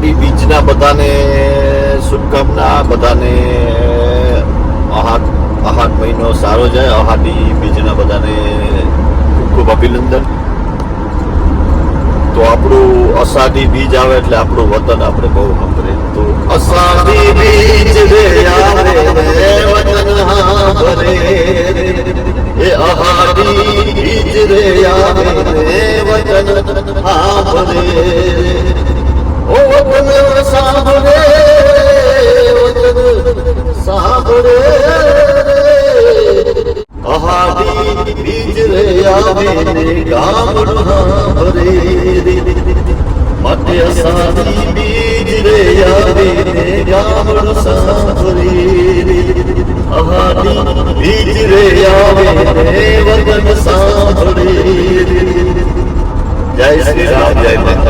અહાડી બીચના બધાને શુભકામના, બધાને અહાટ અહાટ મહિનો સારો જાય. અહાડી બીજના બધાને ખૂબ ખૂબ અભિનંદન. તો આપણું અષાઢી બીજ આવે એટલે આપણું વતન આપણે બહુ નંબરે તો અષાઢી બીજ રે આવે વતન હારે એ અહાડી બીજ રે આવે વતન હારે ওরে पहाड़ी बीच रे आवे गाम भरे मटे असांजी बीच रे आवे गाम भरे पहाड़ी बीच रे आवे वतन सां भरे जय श्री राम जय माता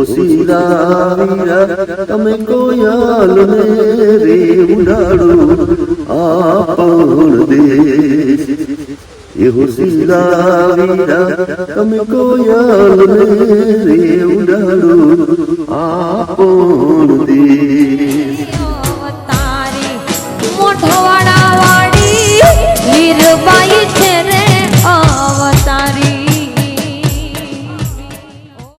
જોશીલા વીરા તમે કોયલ ને રે ઉડાડો આપણ દેશ એહો શીલા વીરા તમે કોયલ ને રે ઉડાડો આપણ દેશ